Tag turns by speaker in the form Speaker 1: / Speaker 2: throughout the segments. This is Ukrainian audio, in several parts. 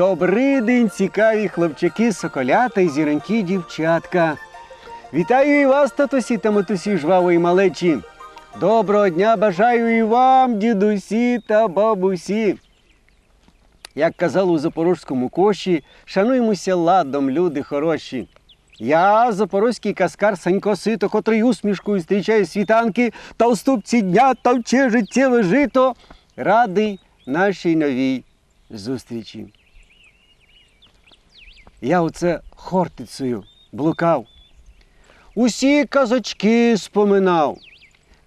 Speaker 1: Добрий день, цікаві хлопчаки, соколята і зіронькі дівчатка. Вітаю і вас, татусі та матусі жвавої малечі. Доброго дня бажаю і вам, дідусі та бабусі. Як казали у запорозькому коші, шануймося ладом, люди хороші. Я, запорозький каскар Санько Сито, котрий усмішкою зустрічає світанки та у ступці дня та вче життєве жито, радий нашій новій зустрічі. Я оце хортицею блукав. Усі казочки споминав.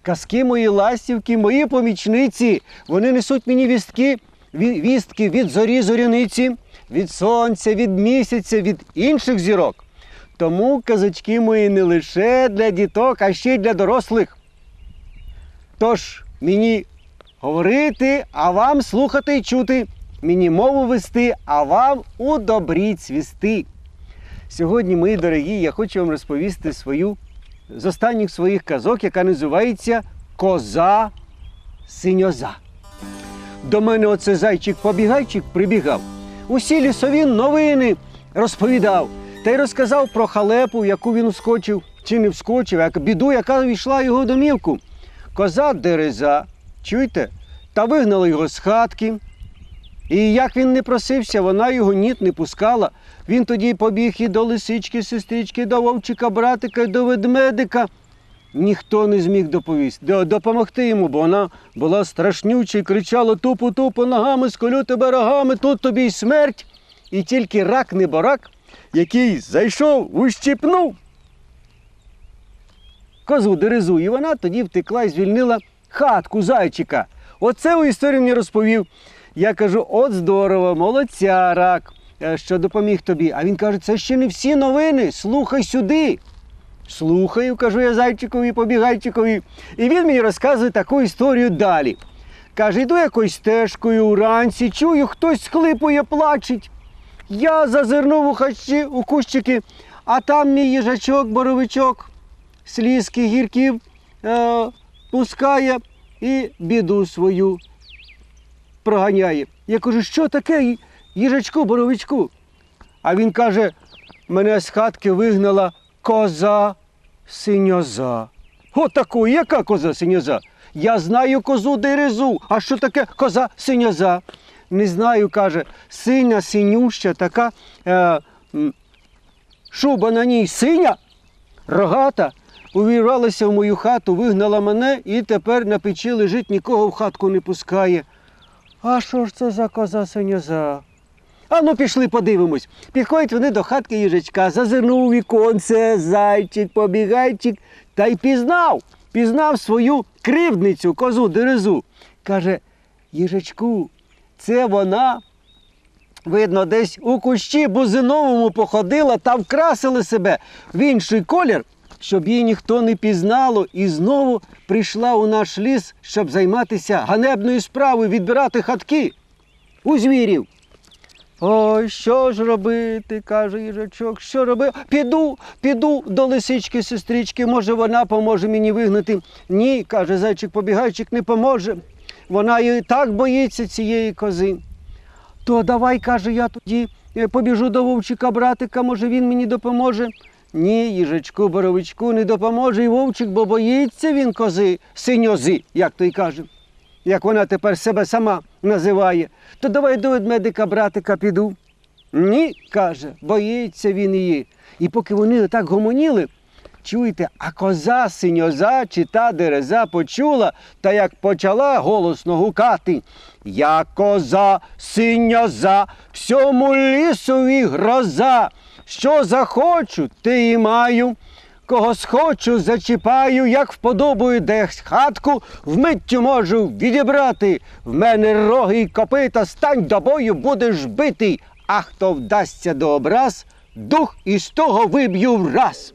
Speaker 1: Казки мої ластівки, мої помічниці, вони несуть мені вістки, вістки від зорі зоряниці, від сонця, від місяця, від інших зірок. Тому казочки мої не лише для діток, а ще й для дорослих. Тож мені говорити, а вам слухати і чути, мені мову вести, а вам у добрі цвісти. Сьогодні, мої дорогі, я хочу вам розповісти свою з останніх своїх казок, яка називається Коза синьоза. До мене оце зайчик-побігайчик прибігав. Усі лісові новини розповідав та й розказав про халепу, в яку він вскочив чи не вскочив, як біду, яка війшла його домівку. Коза дереза, чуєте, та вигнала його з хатки. І як він не просився, вона його ніт не пускала. Він тоді побіг і до лисички, сестрички, до вовчика, братика, і до ведмедика. Ніхто не зміг доповісти, допомогти йому, бо вона була страшнюча і кричала тупу-тупу ногами, сколю тебе рогами, тут тобі й смерть. І тільки рак не барак, який зайшов, ущипнув козу дерезу, і вона тоді втекла і звільнила хатку зайчика. Оце у історію мені розповів. Я кажу: от здорово, молодця, рак, е, що допоміг тобі. А він каже, це ще не всі новини. Слухай сюди. Слухаю, кажу я зайчикові, побігайчикові. І він мені розказує таку історію далі. Каже, йду якоюсь стежкою уранці, чую, хтось схлипує, плачить. Я зазирнув у хащі, у кущики, а там мій їжачок, боровичок, слізки гірків е, пускає і біду свою проганяє. Я кажу, що таке їжачку, боровичку? А він каже: мене з хатки вигнала коза синьоза. Отаку, яка коза синьоза? Я знаю козу дерезу. А що таке коза синьоза? Не знаю, каже, синя, синюща, така е, шуба на ній синя, рогата, увірвалася в мою хату, вигнала мене і тепер на печі лежить, нікого в хатку не пускає. А що ж це за коза синьоза? А ну пішли, подивимось. Підходять вони до хатки їжачка, зазирнув віконце, зайчик, побігайчик, та й пізнав, пізнав свою кривдницю, козу дерезу. Каже, їжачку, це вона, видно, десь у кущі бузиновому походила та вкрасила себе в інший колір, щоб її ніхто не пізнало, і знову прийшла у наш ліс, щоб займатися ганебною справою, відбирати хатки у звірів. Ой, що ж робити, каже їжачок, що робити? Піду, піду до лисички, сестрички, може вона поможе мені вигнати. Ні, каже зайчик побігайчик, не поможе. Вона і так боїться цієї кози. То давай, каже, я тоді е, побіжу до вовчика братика, може він мені допоможе. Ні, їжачку, боровичку не допоможе і вовчик, бо боїться він кози, синьози, як той каже як вона тепер себе сама називає, то давай до ведмедика братика піду. Ні, каже, боїться він її. І поки вони так гомоніли, чуєте, а коза синьоза чи та дереза почула, та як почала голосно гукати. Я коза синьоза, всьому лісові гроза. Що захочу, те і маю. Кого схочу, зачіпаю, як вподобаю десь хатку, вмиттю можу відібрати. В мене роги й копита, стань до бою, будеш битий. А хто вдасться до образ, дух із того виб'ю враз.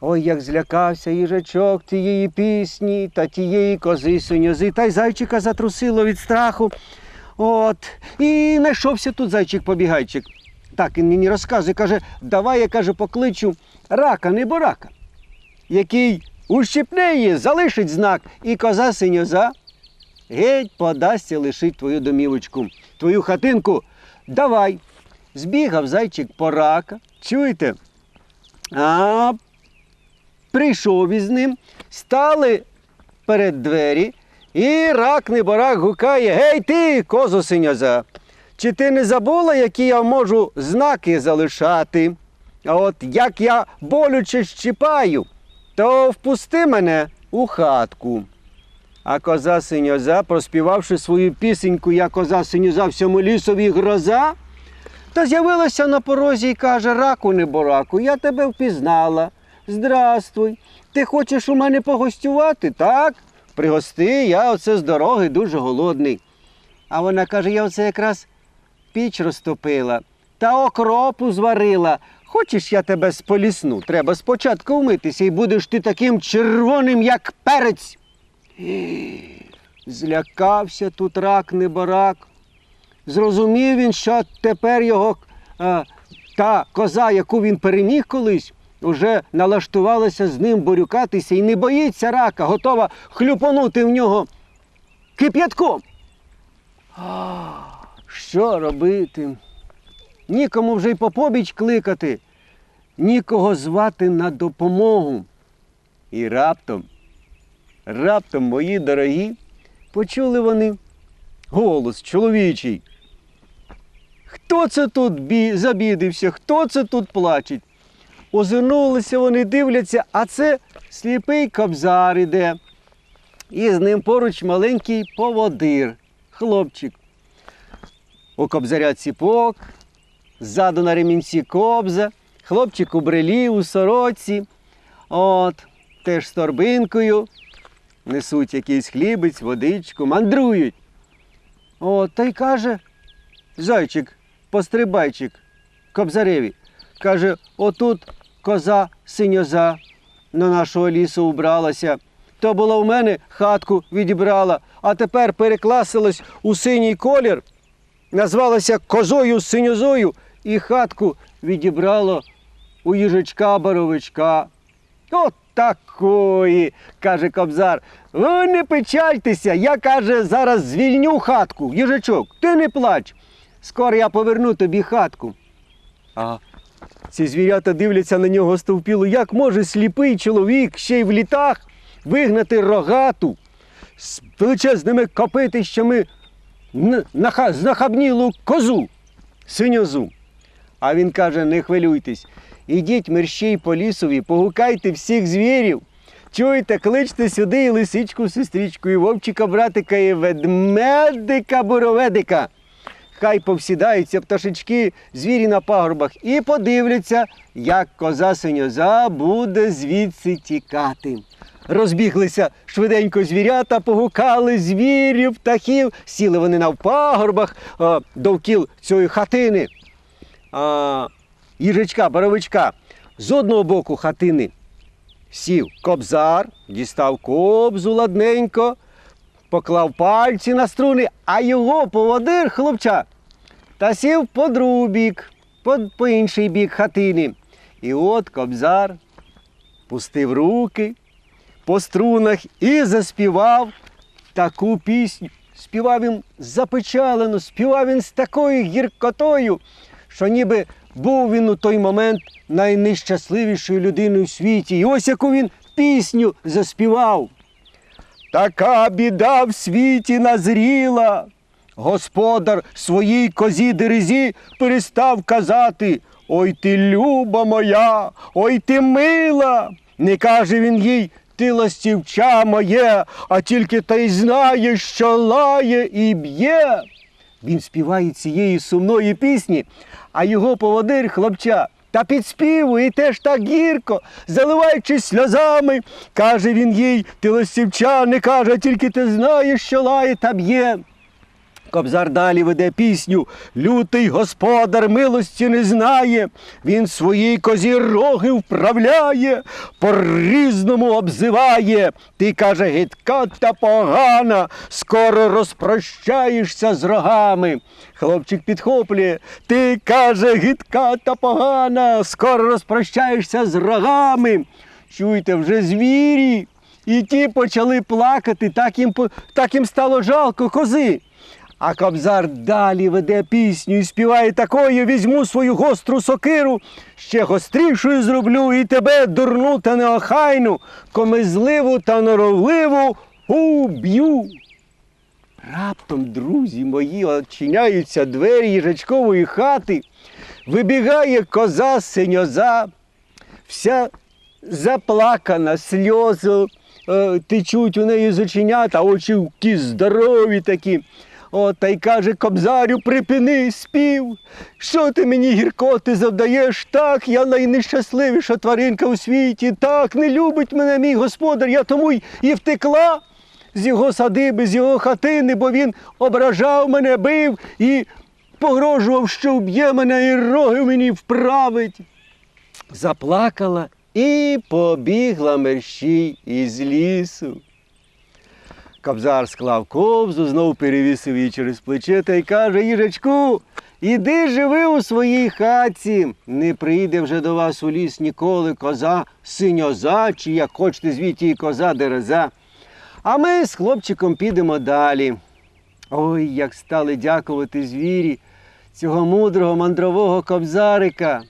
Speaker 1: Ой, як злякався їжачок тієї пісні та тієї кози синьози, та й зайчика затрусило від страху. От, і знайшовся тут зайчик-побігайчик. Так він мені розказує, каже, давай я каже, покличу рака, не бурака, який ущипне її, залишить знак, і коза синьоза геть подасться лишить твою домівочку, твою хатинку. Давай. Збігав зайчик по рака. Чуєте? А прийшов із ним, стали перед двері, і рак неборак гукає: Гей ти, козо синьоза! Чи ти не забула, які я можу знаки залишати? А от як я болюче щіпаю, то впусти мене у хатку. А коза синьоза, проспівавши свою пісеньку, я коза синьоза всьому лісові гроза, та з'явилася на порозі і каже: Раку небораку, я тебе впізнала. Здрастуй. Ти хочеш у мене погостювати? Так? Пригости, я оце з дороги дуже голодний. А вона каже: я оце якраз піч розтопила та окропу зварила. Хочеш, я тебе сполісну? Треба спочатку вмитися, і будеш ти таким червоним, як перець. Злякався тут рак неборак. Зрозумів він, що тепер його е, та коза, яку він переміг колись, уже налаштувалася з ним борюкатися і не боїться рака, готова хлюпонути в нього кип'ятком. Що робити? Нікому вже й по побіч кликати, нікого звати на допомогу. І раптом, раптом, мої дорогі, почули вони голос чоловічий. Хто це тут бі... забідився? Хто це тут плачеть? Озирнулися вони, дивляться, а це сліпий кобзар іде. І з ним поруч маленький поводир, хлопчик. У кобзаря ціпок, ззаду на ремінці кобза, хлопчик у брелі, у сороці. От, теж з торбинкою. Несуть якийсь хлібець, водичку, мандрують. От, та й каже, зайчик, пострибайчик, кобзареві. Каже, отут коза синьоза на нашого лісу убралася. То була в мене хатку відібрала, а тепер перекласилась у синій колір, назвалася козою синьозою і хатку відібрало у їжачка боровичка. От такої, каже кобзар. Ви не печальтеся, я каже, зараз звільню хатку. Їжачок, ти не плач. Скоро я поверну тобі хатку. А ці звірята дивляться на нього стовпіло. Як може сліпий чоловік ще й в літах вигнати рогату з величезними копитищами знахабнілу козу, синьозу. А він каже: не хвилюйтесь, ідіть мерщій по лісові, погукайте всіх звірів. Чуєте, кличте сюди і лисичку, сестричку, і вовчика, братика, і ведмедика, буроведика. Хай повсідаються пташечки, звірі на пагорбах і подивляться, як коза синьоза буде звідси тікати. Розбіглися швиденько звірята, погукали звірів, птахів, сіли вони на пагорбах а, довкіл цієї хатини. А, їжачка, боровичка. З одного боку хатини сів кобзар, дістав кобзу ладненько, поклав пальці на струни, а його поводир, хлопча, та сів по другий бік, по, по інший бік хатини. І от кобзар пустив руки по струнах і заспівав таку пісню. Співав він запечалено, співав він з такою гіркотою, що ніби був він у той момент найнещасливішою людиною у світі. І ось яку він пісню заспівав. Така біда в світі назріла. Господар своїй козі дерезі перестав казати Ой ти люба моя, ой ти мила. Не каже він їй, ти ластівча моє, а тільки та й знає, що лає і б'є. Він співає цієї сумної пісні, а його поводир хлопча та підспівує теж так гірко, заливаючись сльозами, каже він їй, ти листівча, не каже, тільки ти знаєш, що лає та б'є. Кобзар далі веде пісню. Лютий господар милості не знає. Він свої козі роги вправляє, по-різному обзиває. Ти каже, гидка та погана, скоро розпрощаєшся з рогами. Хлопчик підхоплює, ти каже, гидка та погана, скоро розпрощаєшся з рогами. Чуєте, вже звірі І ті почали плакати, так їм, так їм стало жалко кози. А кобзар далі веде пісню і співає такою: візьму свою гостру сокиру, ще гострішою зроблю і тебе, дурну та неохайну, комизливу та норовливу уб'ю. Раптом, друзі мої, очиняються двері їжачкової хати, вибігає коза синьоза, вся заплакана, сльози е, течуть у неї з оченят, а очі ті здорові такі. От, та й каже кобзарю, припини спів. Що ти мені гіркоти завдаєш? Так, я найнещасливіша тваринка у світі. Так, не любить мене мій господар, я тому й і втекла з його садиби, з його хатини, бо він ображав мене, бив і погрожував, що вб'є мене і роги мені вправить заплакала і побігла мерщій із лісу. Кобзар склав ковзу, знов перевісив її через плече та й каже: Їжачку, іди живи у своїй хатці. Не прийде вже до вас у ліс ніколи коза синьоза, чи як хочете звідти її коза дереза. А ми з хлопчиком підемо далі. Ой, як стали дякувати звірі цього мудрого мандрового кобзарика.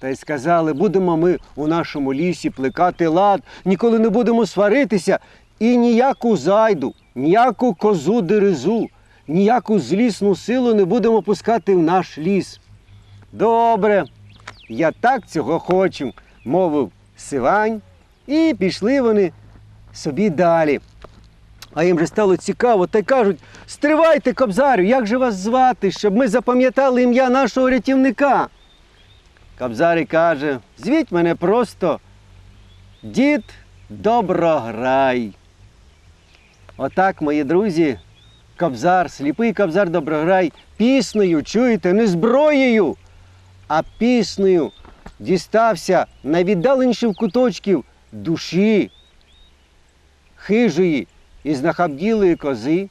Speaker 1: Та й сказали, будемо ми у нашому лісі плекати лад, ніколи не будемо сваритися і ніяку зайду, ніяку козу дерезу, ніяку злісну силу не будемо пускати в наш ліс. Добре, я так цього хочу, мовив Сивань, і пішли вони собі далі. А їм же стало цікаво, та й кажуть: стривайте, кобзарю, як же вас звати, щоб ми запам'ятали ім'я нашого рятівника. Кобзарі каже: звіть мене просто дід Доброграй. Отак, мої друзі, кобзар, сліпий кобзар Доброграй, піснею, чуєте, не зброєю, а піснею дістався найвіддаленіших куточків душі, хижої і знахабділої кози,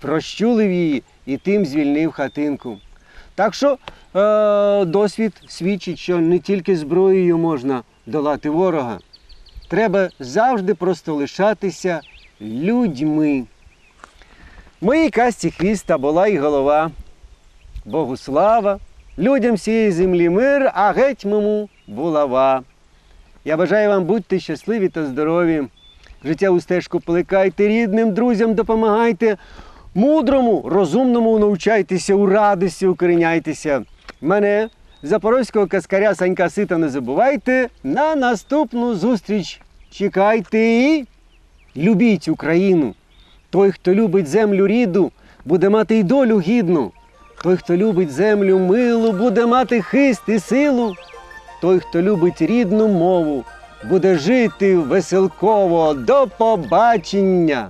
Speaker 1: прощулив її і тим звільнив хатинку. Так що е, досвід свідчить, що не тільки зброєю можна долати ворога. Треба завжди просто лишатися людьми. Моїй касті хвіста була і голова. Богу слава, людям всієї землі мир, а геть мому булава. Я бажаю вам будьте щасливі та здорові. Життя у стежку плекайте, рідним друзям допомагайте. Мудрому, розумному навчайтеся, у радості укоріняйтеся. Мене, запорозького каскаря Санька Сита, не забувайте. На наступну зустріч чекайте любіть Україну. Той, хто любить землю ріду, буде мати й долю гідну. Той, хто любить землю милу, буде мати хист і силу. Той, хто любить рідну мову, буде жити веселково. До побачення!